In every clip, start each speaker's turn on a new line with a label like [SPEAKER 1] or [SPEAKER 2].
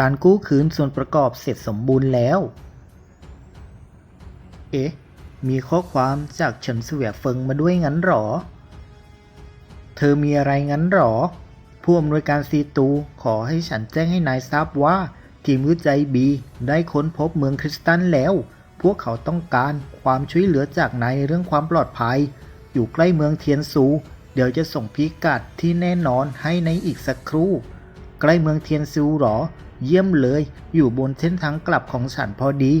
[SPEAKER 1] การกู้คืนส่วนประกอบเสร็จสมบูรณ์แล้ว เอ๊ะ มีข้อความจากเฉินเสวียเฟิงมาด้วยงั้นหรอ เธอมีอะไรงั้นหรอ ผู้อำนวยการซีตูขอให้ฉันแจ้งให้นายทราบว่า ทีมวิจัยบีได้ค้นพบเมืองคริสตันแล้ว พวกเขาต้องการความช่วยเหลือจากนายเรื่องความปลอดภัย อยู่ใกล้เมืองเทียนซู เดี๋ยวจะส่งพิกัดที่แน่นอนให้ในอีกสักครู่ใกล้เมืองเทียนซูหรอ เยี่ยมเลย อยู่บนเส้นทางกลับของฉันพอดี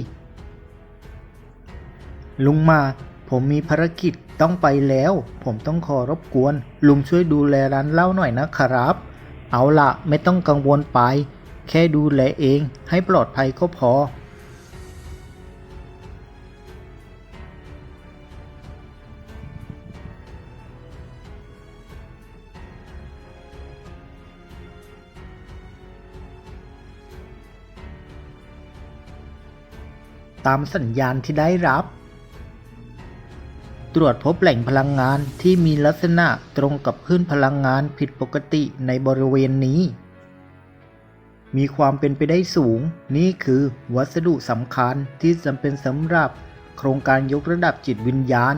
[SPEAKER 1] ลุงมาผมมีภารกิจต้องไปแล้ว ผมต้องขอรบกวน ลุงช่วยดูแลร้านเหล้าหน่อยนะครับ เอาละไม่ต้องกังวลไป แค่ดูแลเองให้ปลอดภัยก็พอ ตามสัญญาณที่ได้รับ ตรวจพบแหล่งพลังงานที่มีลักษณะตรงกับคลื่นพลังงานผิดปกติในบริเวณนี้ มีความเป็นไปได้สูง นี่คือวัสดุสำคัญที่จำเป็นสำหรับโครงการยกระดับจิตวิญญาณ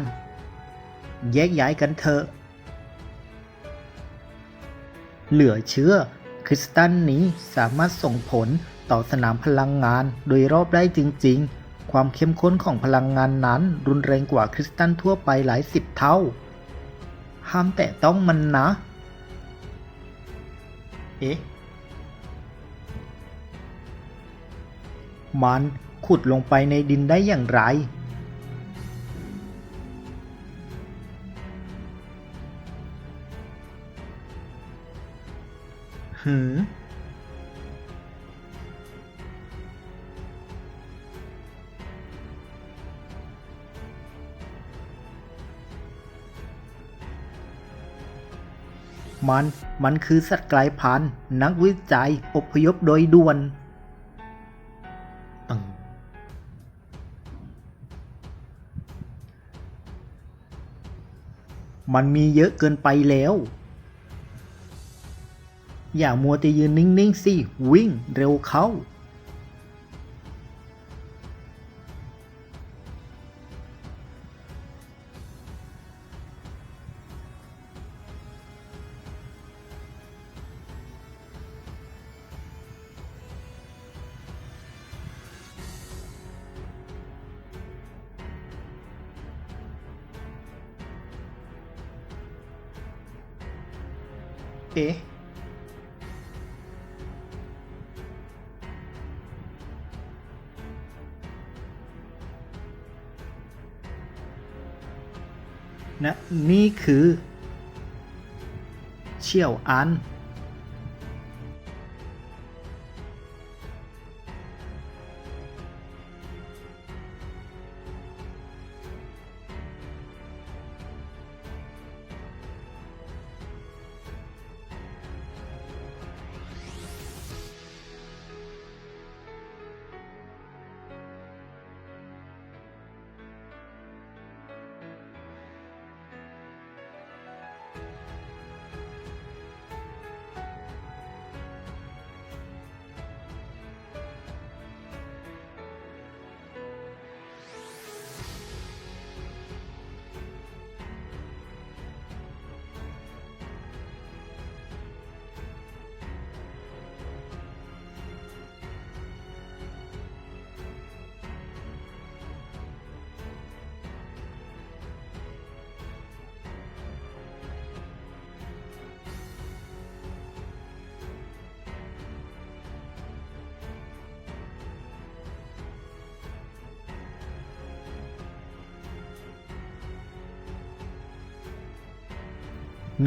[SPEAKER 1] แยกย้ายกันเถอะเหลือเชื่อ คริสตัลนี้สามารถส่งผลต่อสนามพลังงานโดยรอบได้จริง ๆ ความเข้มข้นของพลังงานนั้น รุนแรงกว่าคริสตัลทั่วไปหลายสิบเท่า ห้ามแตะต้องมันนะ เอ๊ะ มันขุดลงไปในดินได้อย่างไร หืม มัน มันคือสัตว์กลายพันธุ์ นักวิจัยอพยพโดยด่วนตึงมันมีเยอะเกินไปแล้ว อย่ามัวแต่ยืนนิ่ง ๆ สิ วิ่งเร็วเข้า อัน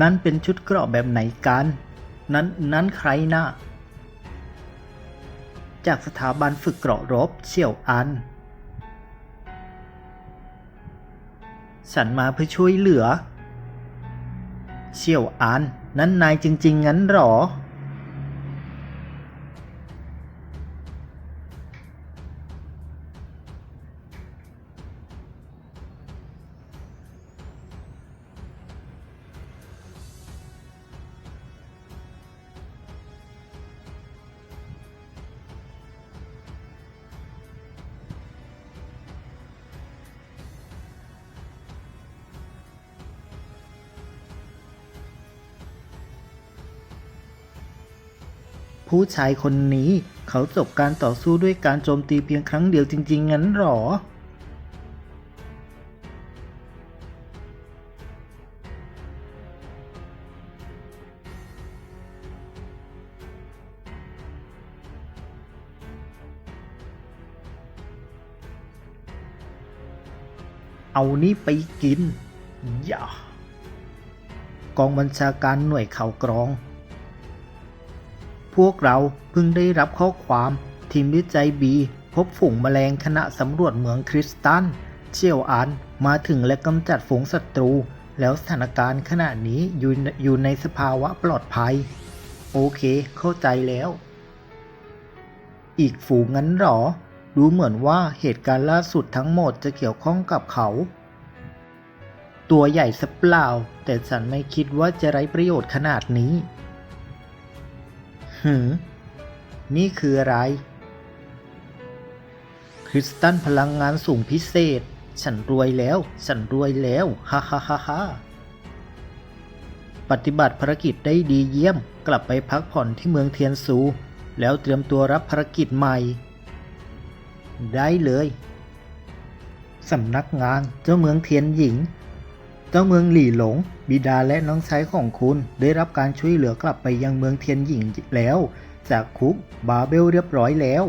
[SPEAKER 1] นั่นเป็นชุดเกราะแบบไหนกัน นั้นนั้นใครน่ะจากสถาบันฝึกเกราะรบเชี่ยวอัน ฉันมาเพื่อช่วยเหลือ เชี่ยวอัน นั้นนายจริง ๆ งั้นหรอ ผู้ชายคนนี้เขาจบการต่อสู้ด้วยการโจมตีเพียงครั้งเดียวจริง ๆ งั้นหรอ เอานี่ไปกิน อย่ากองบัญชาการหน่วยข่าวกรอง พวกเราเพิ่งได้รับข้อความทีมวิจัยบีพบฝูงแมลงขณะสำรวจเหมืองคริสตัลเชี่ยวอันมาถึงและกำจัดฝูงศัตรู แล้วสถานการณ์ขณะนี้อยู่อยู่ในสภาวะปลอดภัย โอเค เข้าใจแล้ว อีกฝูงงั้นหรอ ดูเหมือนว่าเหตุการณ์ล่าสุดทั้งหมดจะเกี่ยวข้องกับเขา ตัวใหญ่สัเปล่า แต่ฉันไม่คิดว่าจะไร้ประโยชน์ขนาดนี้ หืมนี่คืออะไร คริสตัลพลังงานสูงพิเศษ ฉันรวยแล้ว ฉันรวยแล้ว ฮ่าฮ่าฮ่าฮ่าปฏิบัติภารกิจได้ดีเยี่ยม กลับไปพักผ่อนที่เมืองเทียนซู แล้วเตรียมตัวรับภารกิจใหม่ ได้เลย สำนักงานเจ้าเมืองเทียนหญิง เจ้าเมืองหลี่หลง บิดาและน้องชายของคุณได้รับการช่วยเหลือกลับไปยังเมืองเทียนหญิงแล้ว จากคุกบาเบลเรียบร้อยแล้ว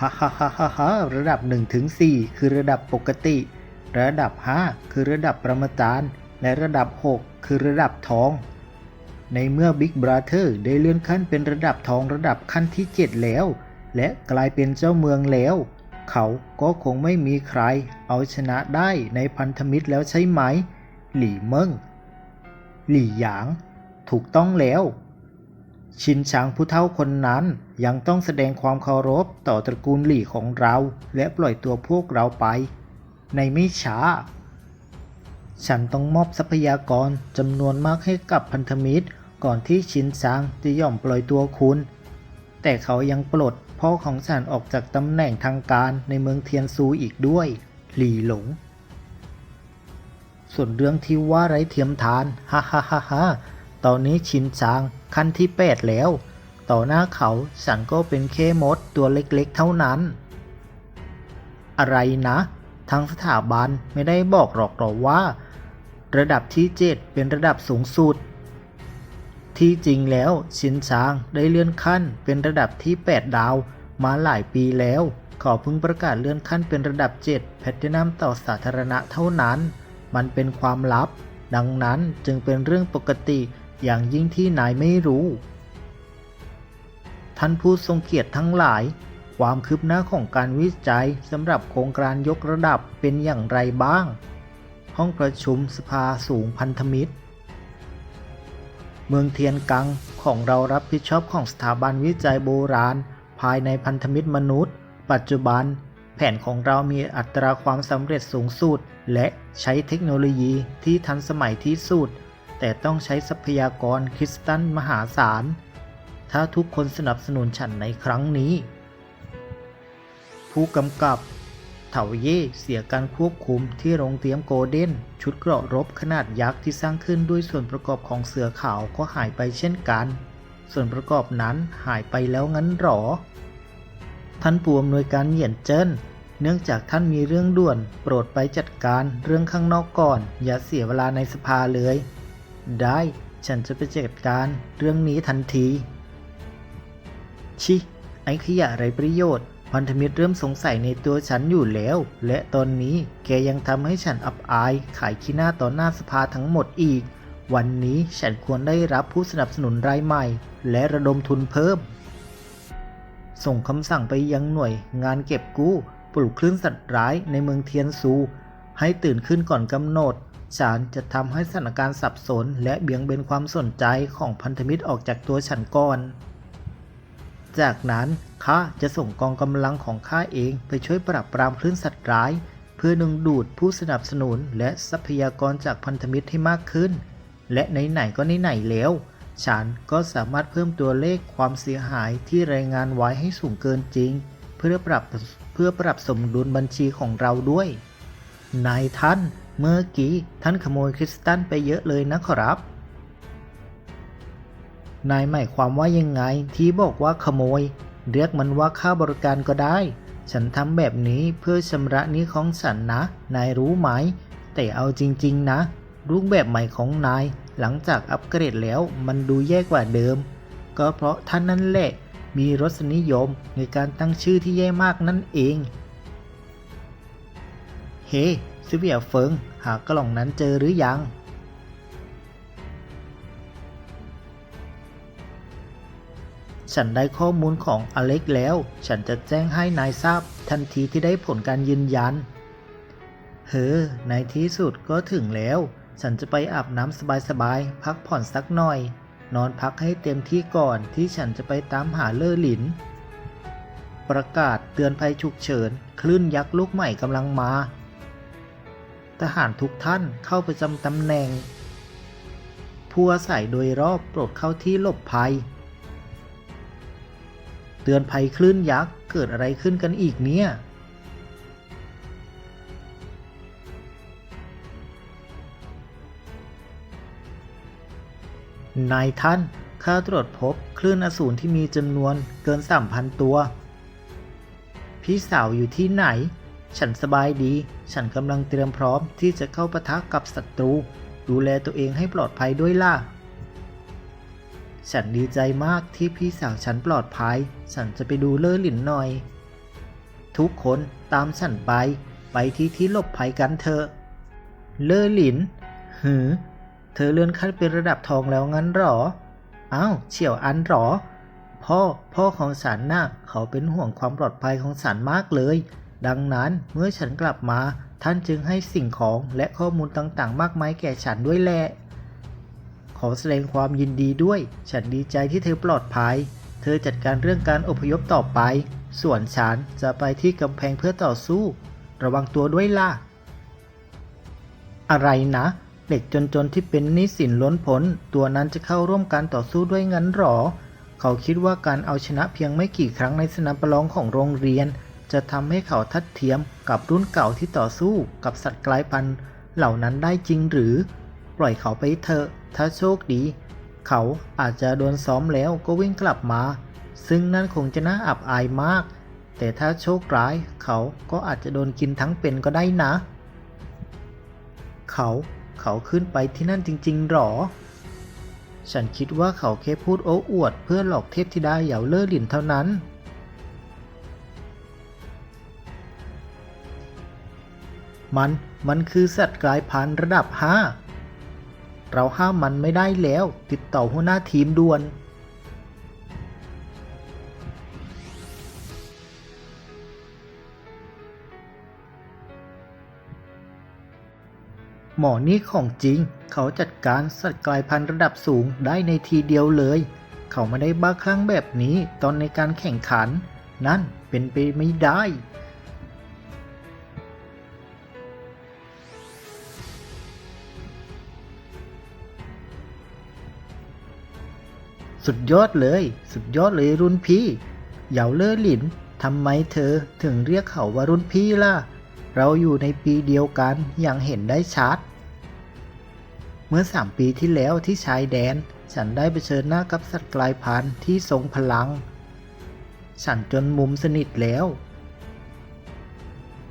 [SPEAKER 1] ฮ่าฮ่าฮ่าฮ่าระดับ1ถึง4คือระดับปกติ ระดับ 5 คือระดับประมาจารย์และระดับ 6 คือระดับทอง ในเมื่อบิ๊กบราเธอร์ได้เลื่อนขั้นเป็นระดับทองระดับขั้นที่ 7 แล้ว และกลายเป็นเจ้าเมืองแล้ว เขาก็คงไม่มีใครเอาชนะได้ในพันธมิตรแล้วใช่ไหม หลี่เมิงหลี่หยาง ถูกต้องแล้ว ชินชางผู้เฒ่าคนนั้นยังต้องแสดงความเคารพต่อตระกูลหลี่ของเรา และปล่อยตัวพวกเราไป ในไม่ช้า ฉันต้องมอบทรัพยากรจำนวนมากให้กับพันธมิตรก่อนที่ชินชางจะยอมปล่อยตัวคุณ แต่เขายังปลด พ่อของฉันออกจากตำแหน่งทางการในเมืองเทียนซูอีกด้วย หลี่หลง ส่วนเรื่องที่ว่าไร้เทียมทาน ฮ่าฮ่าฮ่าฮ่าตอนนี้ชินชางขั้นที่แปดแล้ว ต่อหน้าเขาฉันก็เป็นแค่มดตัวเล็กๆเท่านั้น อะไรนะ ทางสถาบันไม่ได้บอกหรอกหรอว่า ระดับที่เจ็ดเป็นระดับสูงสุด ที่จริงแล้วชินชางได้เลื่อนขั้นเป็นระดับที่ 8 ดาว มาหลายปีแล้ว เขาเพิ่งประกาศเลื่อนขั้นเป็นระดับ 7 แพลตินัมต่อสาธารณะเท่านั้น มันเป็นความลับ ดังนั้นจึงเป็นเรื่องปกติอย่างยิ่งที่นายไม่รู้ ท่านผู้ทรงเกียรติทั้งหลาย ความคืบหน้าของการวิจัยสำหรับโครงการยกระดับเป็นอย่างไรบ้าง ห้องประชุมสภาสูงพันธมิตร เมืองเทียนกังของเรารับผิดชอบของสถาบันวิจัยโบราณ ภายในพันธมิตรมนุษย์ ปัจจุบัน แผนของเรามีอัตราความสำเร็จสูงสุด และใช้เทคโนโลยีที่ทันสมัยที่สุด แต่ต้องใช้ทรัพยากรคริสตัลมหาศาล ถ้าทุกคนสนับสนุนฉันในครั้งนี้ ผู้กำกับ เถาเย่เสียการควบคุมที่โรงเตรียมโกลเด้น ชุดเกราะรบขนาดยักษ์ที่สร้างขึ้นด้วยส่วนประกอบของเสือขาวก็หายไปเช่นกัน ส่วนประกอบนั้นหายไปแล้วงั้นหรอ ท่านผู้อำนวยการเหยียนเจิ้น เนื่องจากท่านมีเรื่องด่วน โปรดไปจัดการเรื่องข้างนอกก่อน อย่าเสียเวลาในสภาเลย ได้ฉันจะไปจัดการเรื่องนี้ทันที ชิ ไอ้ขยะไรประโยชน์ พันธมิตรเริ่มสงสัยในตัวฉันอยู่แล้ว และตอนนี้แกยังทำให้ฉันอับอาย ขายขี้หน้าต่อหน้าสภาทั้งหมดอีก วันนี้ฉันควรได้รับผู้สนับสนุนรายใหม่ และระดมทุนเพิ่ม ส่งคำสั่งไปยังหน่วยงานเก็บกู้ ปลุกคลื่นสัตว์ร้ายในเมืองเทียนซู ให้ตื่นขึ้นก่อนกำหนดฉันจะทำให้สถานการณ์สับสน และเบี่ยงเบนความสนใจของพันธมิตรออกจากตัวฉันก่อน จากนั้นข้าจะส่งกองกำลังของข้าเองไปช่วยปราบปรามคลื่นสัตว์ร้าย เพื่อดึงดูดผู้สนับสนุนและทรัพยากรจากพันธมิตรให้มากขึ้น และไหนๆก็ไหนๆแล้ว ฉันก็สามารถเพิ่มตัวเลขความเสียหายที่รายงานไว้ให้สูงเกินจริง เพื่อปรับเพื่อปรับสมดุลบัญชีของเราด้วยนายท่าน เมื่อกี้ท่านขโมยคริสตัลไปเยอะเลยนะขอรับ นายหมายความว่ายังไงที่บอกว่าขโมย เรียกมันว่าค่าบริการก็ได้ ฉันทำแบบนี้เพื่อชำระหนี้ของฉันนะ นายรู้ไหม แต่เอาจริง ๆ นะ รูปแบบใหม่ของนาย หลังจากอัปเกรดแล้วมันดูแย่กว่าเดิม ก็เพราะท่านนั่นแหละ มีรสนิยมในการตั้งชื่อที่แย่มากนั่นเอง เฮ้ซิเวียเฟิง หากล่องนั้นเจอหรือยัง ฉันได้ข้อมูลของอเล็กแล้ว ฉันจะแจ้งให้นายทราบทันทีที่ได้ผลการยืนยัน เฮ้อ ในที่สุดก็ถึงแล้ว ฉันจะไปอาบน้ำสบายๆ พักผ่อนสักหน่อย นอนพักให้เต็มที่ก่อนที่ฉันจะไปตามหาเลอหลิน ประกาศเตือนภัยฉุกเฉิน คลื่นยักษ์ลูกใหม่กำลังมา ทหารทุกท่านเข้าประจำตำแหน่งผู้อาศัยโดยรอบโปรดเข้าที่หลบภัย เตือนภัยคลื่นยักษ์เกิดอะไรขึ้นกันอีกเนี่ย นายท่านข้าตรวจพบคลื่นอสูรที่มีจำนวนเกินสามพันตัว พี่สาวอยู่ที่ไหน ฉันสบายดี ฉันกำลังเตรียมพร้อมที่จะเข้าปะทะกับศัตรู ดูแลตัวเองให้ปลอดภัยด้วยล่ะ ฉันดีใจมากที่พี่สาวฉันปลอดภัย ฉันจะไปดูเลอหลินหน่อย ทุกคนตามฉันไป ไปที่ที่หลบภัยกันเถอะ เลอหลิน หือ เธอเลื่อนขั้นเป็นระดับทองแล้วงั้นหรอ อ้าวเฉียวอันหรอ พ่อ พ่อของฉันน่ะ เขาเป็นห่วงความปลอดภัยของฉันมากเลย ดังนั้นเมื่อฉันกลับมา ท่านจึงให้สิ่งของและข้อมูลต่างๆ มากมายแก่ฉันด้วยแหละ ขอแสดงความยินดีด้วย ฉันดีใจที่เธอปลอดภัย เธอจัดการเรื่องการอพยพต่อไป ส่วนฉันจะไปที่กำแพงเพื่อต่อสู้ ระวังตัวด้วยล่ะ อะไรนะ เด็กจนๆที่เป็นนิสินล้นพ้นตัวนั้นจะเข้าร่วมการต่อสู้ด้วยงั้นหรอ เขาคิดว่าการเอาชนะเพียงไม่กี่ครั้งในสนามประลองของโรงเรียน จะทำให้เขาทัดเทียมกับรุ่นเก่าที่ต่อสู้กับสัตว์กลายพันธุ์เหล่านั้นได้จริงหรือ ปล่อยเขาไปเถอะ ถ้าโชคดี เขาอาจจะโดนซ้อมแล้วก็วิ่งกลับมา ซึ่งนั่นคงจะน่าอับอายมาก แต่ถ้าโชคร้ายเขาก็อาจจะโดนกินทั้งเป็นก็ได้นะ เขาเขาขึ้นไปที่นั่นจริง ๆหรอ ฉันคิดว่าเขาแค่พูดโอ้อวดเพื่อหลอกเทพธิดาเหยาเล่อหลินเท่านั้นมัน มันคือสัตว์กลายพันธุ์ระดับ 5 เราห้ามมันไม่ได้แล้ว ติดต่อหัวหน้าทีมด่วน หมอนี่ของจริง เขาจัดการสัตว์กลายพันธุ์ระดับสูงได้ในทีเดียวเลย เขาไม่ได้บ้าคลั่งแบบนี้ตอนในการแข่งขัน นั่นเป็นไปไม่ได้ สุดยอดเลย สุดยอดเลยรุ่นพี่ เหยาเล่อหลินทำไมเธอถึงเรียกเขาว่ารุ่นพี่ล่ะ เราอยู่ในปีเดียวกันอย่างเห็นได้ชัด เมื่อสามปีที่แล้วที่ชายแดน ฉันได้ไปเชิญหน้ากับสัตว์กลายพันธุ์ที่ทรงพลัง ฉันจนมุมสนิทแล้ว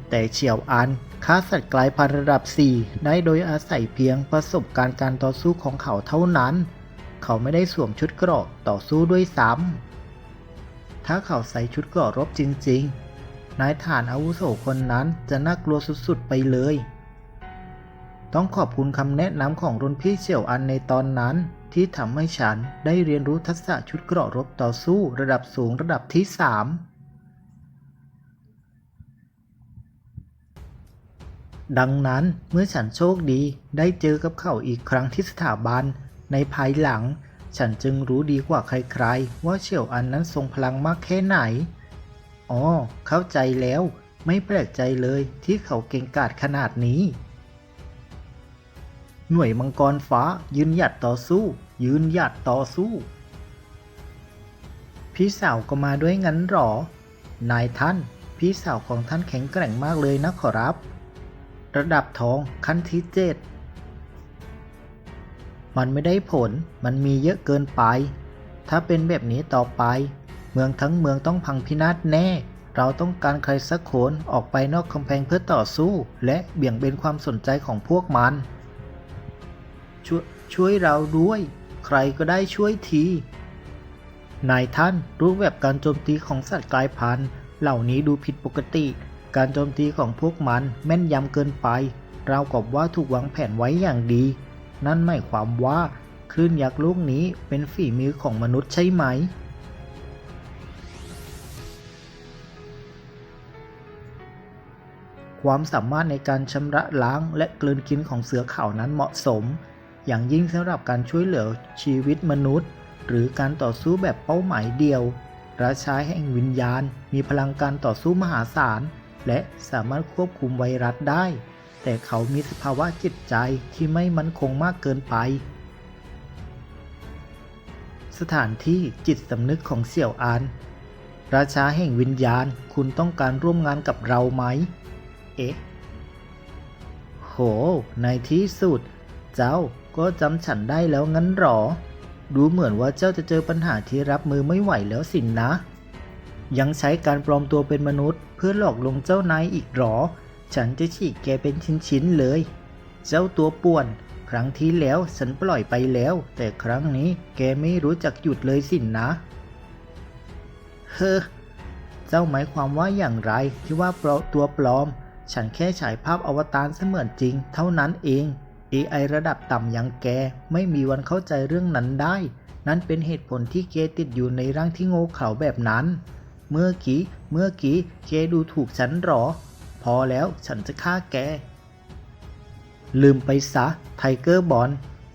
[SPEAKER 1] แต่เฉียวอันฆ่าสัตว์กลายพันธุ์ระดับ 4 ได้โดยอาศัยเพียงประสบการณ์การต่อสู้ของเขาเท่านั้น เขาไม่ได้สวมชุดเกราะต่อสู้ด้วยซ้ำ ถ้าเขาใส่ชุดเกราะรบจริง ๆ นายฐานอาวุโสคนนั้นจะน่ากลัวสุดๆ ไปเลย ต้องขอบคุณคำแนะนำของรุ่นพี่เสี่ยวอันในตอนนั้นที่ทำให้ฉันได้เรียนรู้ทักษะชุดเกราะรบต่อสู้ระดับสูงระดับที่3ดังนั้นเมื่อฉันโชคดีได้เจอกับเขาอีกครั้งที่สถาบัน ในภายหลัง ฉันจึงรู้ดีกว่าใครๆ ว่าเฉียวอันนั้นทรงพลังมากแค่ไหน อ๋อ เข้าใจแล้ว ไม่แปลกใจเลยที่เขาเก่งกาจขนาดนี้ หน่วยมังกรฟ้ายืนหยัดต่อสู้ ยืนหยัดต่อสู้ พี่สาวก็มาด้วยงั้นหรอ นายท่าน พี่สาวของท่านแข็งแกร่งมากเลยนะขอรับ ระดับทองขั้นที่เจ็ด มันไม่ได้ผล มันมีเยอะเกินไป ถ้าเป็นแบบนี้ต่อไป เมืองทั้งเมืองต้องพังพินาศแน่ เราต้องการใครสักคนออกไปนอกกำแพงเพื่อต่อสู้ และเบี่ยงเบนความสนใจของพวกมันช่วยช่วยเราด้วย ใครก็ได้ช่วยที นายท่านรูปแบบการโจมตีของสัตว์กลายพันธุ์ เหล่านี้ดูผิดปกติ การโจมตีของพวกมันแม่นยำเกินไป เรากับว่าถูกวางแผนไว้อย่างดี นั่นหมายความว่าคลื่นยักษ์ลูกนี้เป็นฝีมือของมนุษย์ใช่ไหม ความสามารถในการชำระล้างและกลืนกินของเสือขาวนั้นเหมาะสม อย่างยิ่งสำหรับการช่วยเหลือชีวิตมนุษย์ หรือการต่อสู้แบบเป้าหมายเดียวราชาแห่งวิญญาณมีพลังการต่อสู้มหาศาล และสามารถควบคุมไวรัสได้ แต่เขามีสภาวะจิตใจที่ไม่มั่นคงมากเกินไป สถานที่จิตสำนึกของเสี่ยวอาน ราชาแห่งวิญญาณคุณต้องการร่วมงานกับเราไหม เอ๊ะ โห ในที่สุด เจ้าก็จำฉันได้แล้วงั้นหรอ ดูเหมือนว่าเจ้าจะเจอปัญหาที่รับมือไม่ไหวแล้วสินนะ ยังใช้การปลอมตัวเป็นมนุษย์เพื่อหลอกลวงเจ้านายอีกหรอ ฉันจะฉีกแกเป็นชิ้นๆเลย เจ้าตัวป่วน ครั้งที่แล้วฉันปล่อยไปแล้ว แต่ครั้งนี้แกไม่รู้จักหยุดเลยสินนะ เฮ้อ เจ้าหมายความว่าอย่างไรที่ว่าเปลาตัวปลอม ฉันแค่ฉายภาพอวตารเสมือนจริง เท่านั้นเอง AI ระดับต่ำอย่างแกไม่มีวันเข้าใจเรื่องนั้นได้ นั่นเป็นเหตุผลที่แกติดอยู่ในร่างที่โง่เขลาแบบนั้น เมื่อกี้ เมื่อกี้แกดูถูกฉันหรอ อแล้วฉันจะฆ่าแก ลืมไปซะ ไทเกอร์บอล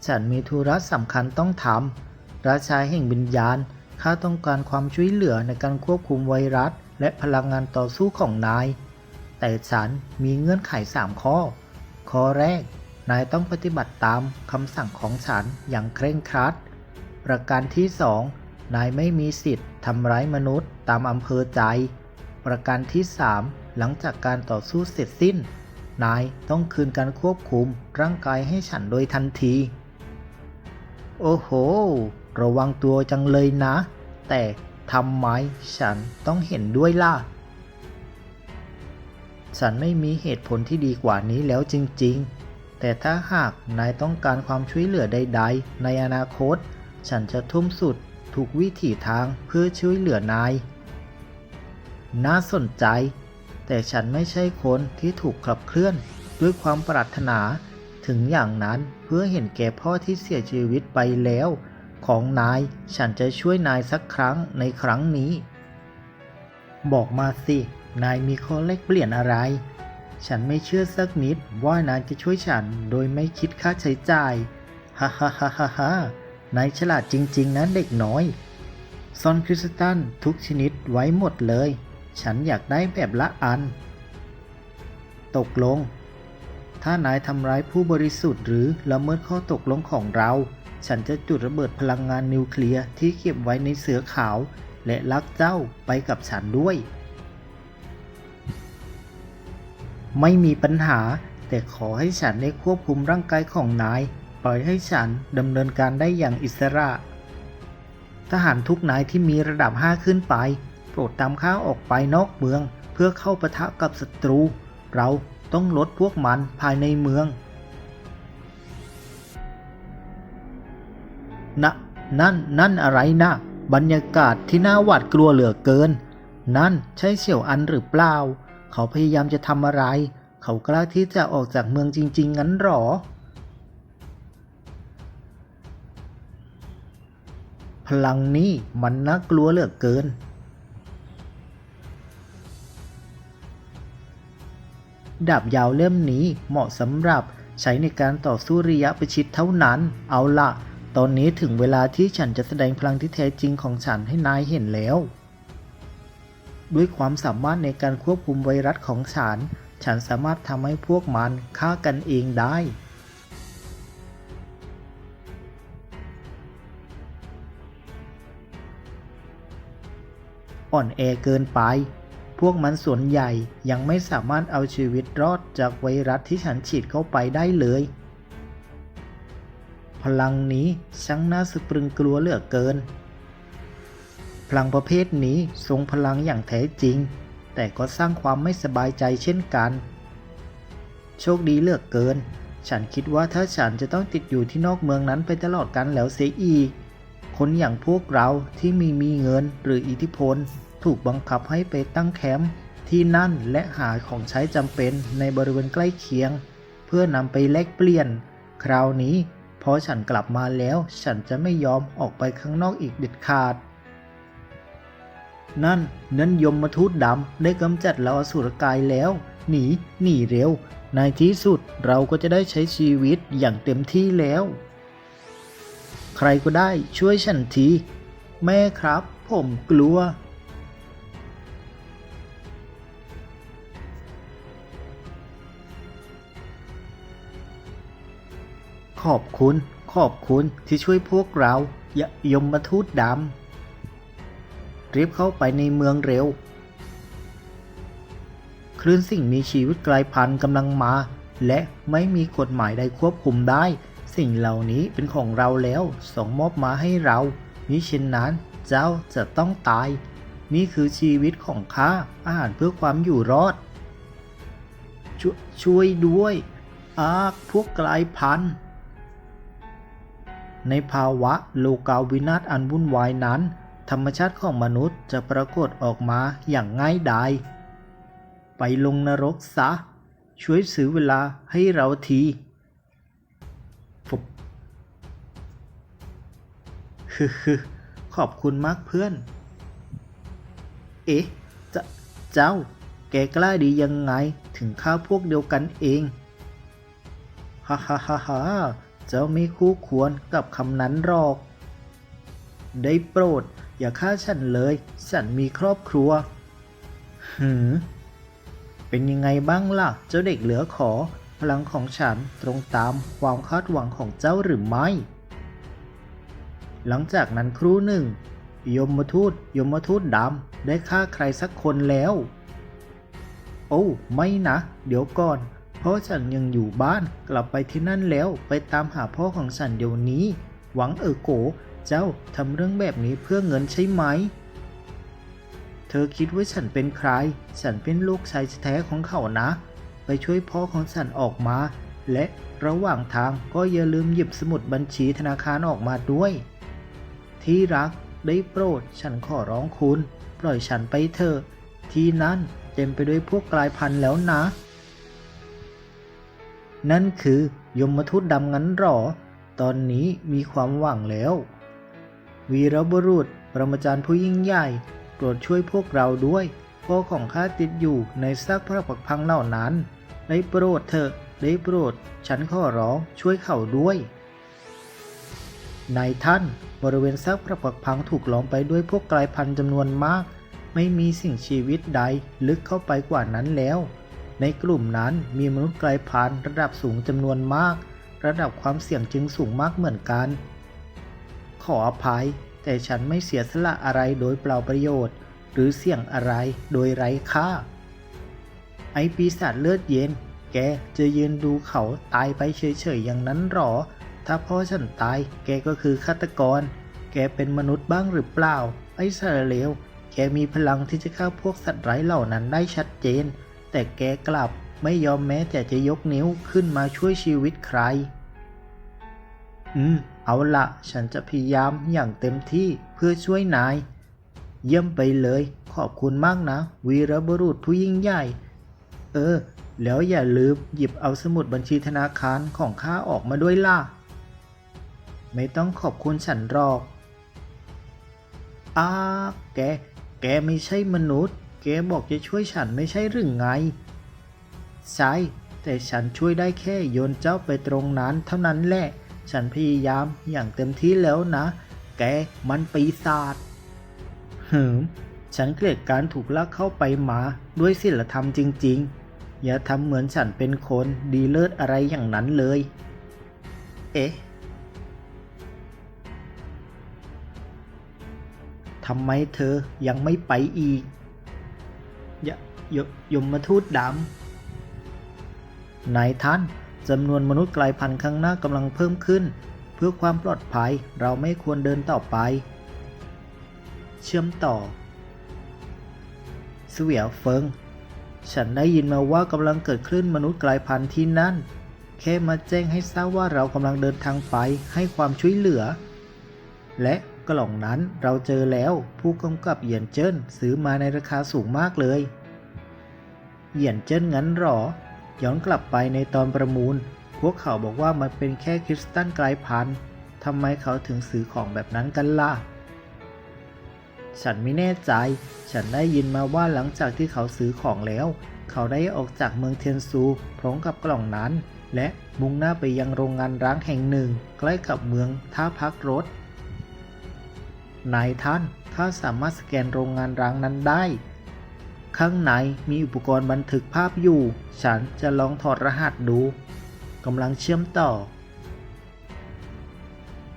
[SPEAKER 1] ฉันมีธุระสำคัญต้องทำราชาแห่งวิญญาณ ข้าต้องการความช่วยเหลือในการควบคุมไวรัส และพลังงานต่อสู้ของนาย แต่ฉันมีเงื่อนไข3ข้อ ข้อแรก นายต้องปฏิบัติตามคำสั่งของฉันอย่างเคร่งครัด ประการที่2นายไม่มีสิทธิ์ทำร้ายมนุษย์ตามอำเภอใจ ประการที่3 หลังจากการต่อสู้เสร็จสิ้น นายต้องคืนการควบคุมร่างกายให้ฉันโดยทันที โอ้โห ระวังตัวจังเลยนะ แต่ทำไมฉันต้องเห็นด้วยล่ะ ฉันไม่มีเหตุผลที่ดีกว่านี้แล้วจริง ๆ แต่ถ้าหากนายต้องการความช่วยเหลือใด ๆ ในอนาคต ฉันจะทุ่มสุดทุกวิถีทางเพื่อช่วยเหลือนาย น่าสนใจ แต่ฉันไม่ใช่คนที่ถูกขับเคลื่อนด้วยความปรารถนาถึงอย่างนั้นเพื่อเห็นแก่พ่อที่เสียชีวิตไปแล้ว ของนายฉันจะช่วยนายสักครั้งในครั้งนี้ บอกมาสิ นายมีข้อแลกเปลี่ยนอะไร ฉันไม่เชื่อสักนิดว่านายจะช่วยฉันโดยไม่คิดค่าใช้จ่ายฮ่าฮ่าฮ่าฮ่าฮ่านายฉลาดจริง ๆนะเด็กน้อย ซอนคริสตัลทุกชนิดไว้หมดเลย ฉันอยากได้แบบละอัน ตกลง ถ้านายทำร้ายผู้บริสุทธิ์หรือละเมิดข้อตกลงของเรา ฉันจะจุดระเบิดพลังงานนิวเคลียร์ที่เก็บไว้ในเสือขาว และลักเจ้าไปกับฉันด้วย ไม่มีปัญหา แต่ขอให้ฉันได้ควบคุมร่างกายของนาย ปล่อยให้ฉันดำเนินการได้อย่างอิสระ ทหารทุกนายที่มีระดับ 5 ขึ้นไป ปรดตามข้าออกไปนอกเมือง เพื่อเข้าปะทะกับศัตรู เราต้องลดพวกมันภายในเมืองนะนั่น นั่นอะไรนะ บรรยากาศที่น่าหวาดกลัวเหลือเกิน นั่นใช่เสี่ยวอันหรือเปล่า เขาพยายามจะทำอะไร เขากล้าที่จะออกจากเมืองจริง ๆ งั้นหรอ พลังนี้มันน่ากลัวเหลือเกิน ดาบยาวเล่มนี้เหมาะสำหรับใช้ในการต่อสู้ระยะประชิดเท่านั้น เอาละตอนนี้ถึงเวลาที่ฉันจะแสดงพลังที่แท้จริงของฉันให้นายเห็นแล้ว ด้วยความสามารถในการควบคุมไวรัสของฉัน ฉันสามารถทำให้พวกมันฆ่ากันเองได้อ่อนแอเกินไป พวกมันส่วนใหญ่ยังไม่สามารถเอาชีวิตรอดจากไวรัสที่ฉันฉีดเข้าไปได้เลย พลังนี้ช่างน่าสะพรึงกลัวเหลือเกิน พลังประเภทนี้ทรงพลังอย่างแท้จริง แต่ก็สร้างความไม่สบายใจเช่นกัน โชคดีเหลือกเกิน ฉันคิดว่าถ้าฉันจะต้องติดอยู่ที่นอกเมืองนั้นไปตลอดกันแล้วเสียอีกคนอย่างพวกเราที่มีมีเงินหรืออิทธิพล ถูกบังคับให้ไปตั้งแคมป์ที่นั่นและหาของใช้จำเป็นในบริเวณใกล้เคียง เพื่อนำไปแลกเปลี่ยน คราวนี้พอฉันกลับมาแล้ว ฉันจะไม่ยอมออกไปข้างนอกอีกเด็ดขาด นั่นนั้นยมมาทูตดำได้กำจัดเราอสุรกายแล้ว หนี หนีเร็ว ในที่สุดเราก็จะได้ใช้ชีวิตอย่างเต็มที่แล้ว ใครก็ได้ช่วยฉันที แม่ครับ ผมกลัว ขอบคุณ ขอบคุณที่ช่วยพวกเรายยมมาทูตดำรีบเข้าไปในเมืองเร็ว คลื่นสิ่งมีชีวิตกลายพันธุ์กำลังมา และไม่มีกฎหมายใดควบคุมได้ สิ่งเหล่านี้เป็นของเราแล้วส่งมอบมาให้เรามิเช่นนั้นเจ้าจะต้องตาย นี่คือชีวิตของข้าอาหารเพื่อความอยู่รอดชช่วยด้วย อากพวกกลายพันธุ์ ในภาวะโลกาวินาศอันวุ่นวายนั้น ธรรมชาติของมนุษย์จะปรากฏออกมาอย่างง่ายดาย ไปลงนรกซะ ช่วยซื้อเวลาให้เราทีฟุบฮึฮึขอบคุณมากเพื่อน เอ๊ะจะเจ้า แกกล้าดียังไงถึงฆ่าพวกเดียวกันเอง ฮ่าฮ่าฮ่า เจ้าไม่คู่ควรกับคำนั้นหรอก ได้โปรดอย่าฆ่าฉันเลย ฉันมีครอบครัว หืม เป็นยังไงบ้างล่ะ เจ้าเด็กเหลือขอ พลังของฉันตรงตามความคาดหวังของเจ้าหรือไม่ หลังจากนั้นครู่หนึ่ง ยมมทูตยมมทูตดำได้ฆ่าใครสักคนแล้ว โอ้ ไม่นะ เดี๋ยวก่อน พ่อฉันยังอยู่บ้านกลับไปที่นั่นแล้วไปตามหาพ่อของฉันเดี๋ยวนี้ หวังเออโก เจ้าทำเรื่องแบบนี้เพื่อเงินใช่ไหม เธอคิดว่าฉันเป็นใคร ฉันเป็นลูกชายแท้ของเขานะ ไปช่วยพ่อของฉันออกมา และระหว่างทางก็อย่าลืมหยิบสมุดบัญชีธนาคารออกมาด้วย ที่รักได้โปรดฉันขอร้องคุณ ปล่อยฉันไปเถอะที่นั่นเต็มไปด้วยพวกกลายพันธุ์แล้วนะ นั่นคือยมทูตดำงั้นหรอ ตอนนี้มีความหวังแล้ว วีรบุรุษปรมาจารย์ผู้ยิ่งใหญ่โปรดช่วยพวกเราด้วยพ่อของข้าติดอยู่ในซากพระปักพังเหล่านั้น ได้โปรดเถอะได้โปรด ฉันขอร้องช่วยเขาด้วยนายท่านบริเวณซากปรักปักพังถูกล้อมไปด้วยพวกกลายพันธุ์จำนวนมาก ไม่มีสิ่งชีวิตใดลึกเข้าไปกว่านั้นแล้ว ในกลุ่มนั้นมีมนุษย์ไกลพันธุ์ระดับสูงจำนวนมาก ระดับความเสี่ยงจึงสูงมากเหมือนกัน ขออภัย แต่ฉันไม่เสียสละอะไรโดยเปล่าประโยชน์ หรือเสี่ยงอะไรโดยไร้ค่า ไอปีศาจเลือดเย็น แกจะยืนดูเขาตายไปเฉยๆอย่างนั้นหรอ ถ้าพ่อฉันตายแกก็คือฆาตกร แกเป็นมนุษย์บ้างหรือเปล่า ไอ้สารเลวแกมีพลังที่จะฆ่าพวกสัตว์ไร้เหล่านั้นได้ชัดเจน แต่แกกลับไม่ยอมแม้แต่จะยกนิ้วขึ้นมาช่วยชีวิตใคร อืม เอาละฉันจะพยายามอย่างเต็มที่เพื่อช่วยนาย เยี่ยมไปเลย ขอบคุณมากนะ วีรบุรุษผู้ยิ่งใหญ่ เออ แล้วอย่าลืมหยิบเอาสมุดบัญชีธนาคารของข้าออกมาด้วยล่ะ ไม่ต้องขอบคุณฉันหรอกอาแก แกไม่ใช่มนุษย์ แกบอกจะช่วยฉันไม่ใช่หรือไง ใช่ แต่ฉันช่วยได้แค่โยนเจ้าไปตรงนั้นเท่านั้นแหละ ฉันพยายามอย่างเต็มที่แล้วนะ แกมันปีศาจหืม ฉันเกลียดการถูกลากเข้าไปมาด้วยศีลธรรมจริง ๆ อย่าทำเหมือนฉันเป็นคนดีเลิศอะไรอย่างนั้นเลย เอ๊ะทำไมเธอยังไม่ไปอีก ยยมมาทูตดำนายท่านจำนวนมนุษย์กลายพันธุ์ข้างหน้ากำลังเพิ่มขึ้น เพื่อความปลอดภัยเราไม่ควรเดินต่อไป เชื่อมต่อเสวียเฟิง ฉันได้ยินมาว่ากำลังเกิดคลื่นมนุษย์กลายพันธุ์ที่นั่น แค่มาแจ้งให้ทราบว่าเรากำลังเดินทางไปให้ความช่วยเหลือ และกล่องนั้นเราเจอแล้วผู้กำกับเหยียนเจิ้นซื้อมาในราคาสูงมากเลย เหยียนเจิ้นงั้นหรอ ย้อนกลับไปในตอนประมูล พวกเขาบอกว่ามันเป็นแค่คริสตัลกลายพันธุ์ทำไมเขาถึงซื้อของแบบนั้นกันล่ะ ฉันไม่แน่ใจ ฉันได้ยินมาว่าหลังจากที่เขาซื้อของแล้ว เขาได้ออกจากเมืองเทียนซูพร้อมกับกล่องนั้น และมุ่งหน้าไปยังโรงงานร้างแห่งหนึ่ง ใกล้กับเมืองท่าพักรถ นายท่าน ข้าสามารถสแกนโรงงานร้างนั้นได้ ข้างในมีอุปกรณ์บันทึกภาพอยู่ ฉันจะลองถอดรหัสดูกำลังเชื่อมต่อ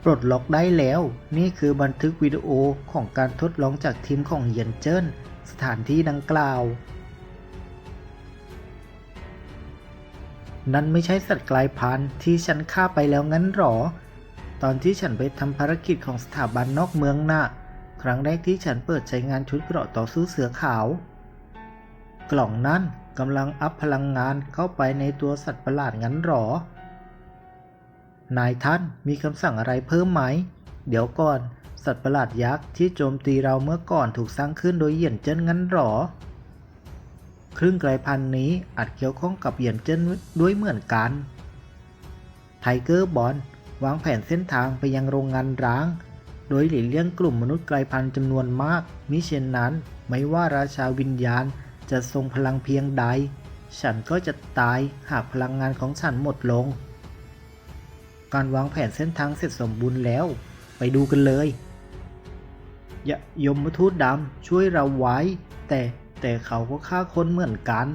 [SPEAKER 1] ปลดล็อกได้แล้ว นี่คือบันทึกวิดีโอของการทดลองจากทีมของเยียนเจิ้น สถานที่ดังกล่าว นั่นไม่ใช่สัตว์กลายพันธุ์ที่ฉันฆ่าไปแล้วงั้นหรอ ตอนที่ฉันไปทำภารกิจของสถาบันนอกเมืองน่ะ ครั้งแรกที่ฉันเปิดใช้งานชุดเกราะต่อสู้เสือขาว กล่องนั้นกำลังอัพพลังงานเข้าไปในตัวสัตว์ประหลาดงั้นหรอ นายท่านมีคำสั่งอะไรเพิ่มไหม เดี๋ยวก่อน สัตว์ประหลาดยักษ์ที่โจมตีเราเมื่อก่อนถูกสร้างขึ้นโดยเหยียนเจิ้นงั้นหรอ ครึ่งไกลพันธุ์นี้อาจเกี่ยวข้องกับเหยียนเจิ้นด้วยเหมือนกัน ไทเกอร์บอลวางแผนเส้นทางไปยังโรงงานร้าง โดยหลีกเลี่ยงกลุ่มมนุษย์ไกลพันธุ์จำนวนมาก มิเช่นนั้น ไม่ว่าราชาวิญญาณ จะทรงพลังเพียงใด ฉันก็จะตายหากพลังงานของฉันหมดลง การวางแผนเส้นทางเสร็จสมบูรณ์แล้ว ไปดูกันเลยยะยมทูตดำช่วยเราไว้ แต่แต่เขาก็ฆ่าคนเหมือนกัน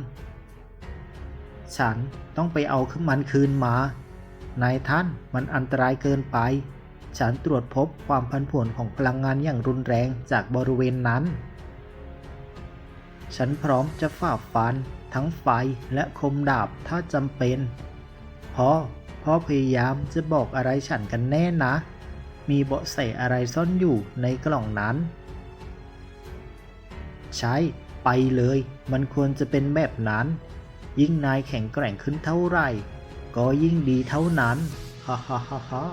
[SPEAKER 1] ฉันต้องไปเอาขึ้นมันคืนมา นายท่านมันอันตรายเกินไป ฉันตรวจพบความพันผวนของพลังงานอย่างรุนแรงจากบริเวณนั้น ฉันพร้อมจะฝ่าฟัน ทั้งไฟและคมดาบถ้าจำเป็น พ่อ พ่อพยายามจะบอกอะไรฉันกันแน่นะ มีเบาะแสอะไรซ่อนอยู่ในกล่องนั้น ใช่ ไปเลย มันควรจะเป็นแบบนั้น ยิ่งนายแข็งแกร่งขึ้นเท่าไหร่ ก็ยิ่งดีเท่านั้น ฮ่าฮ่าฮ่า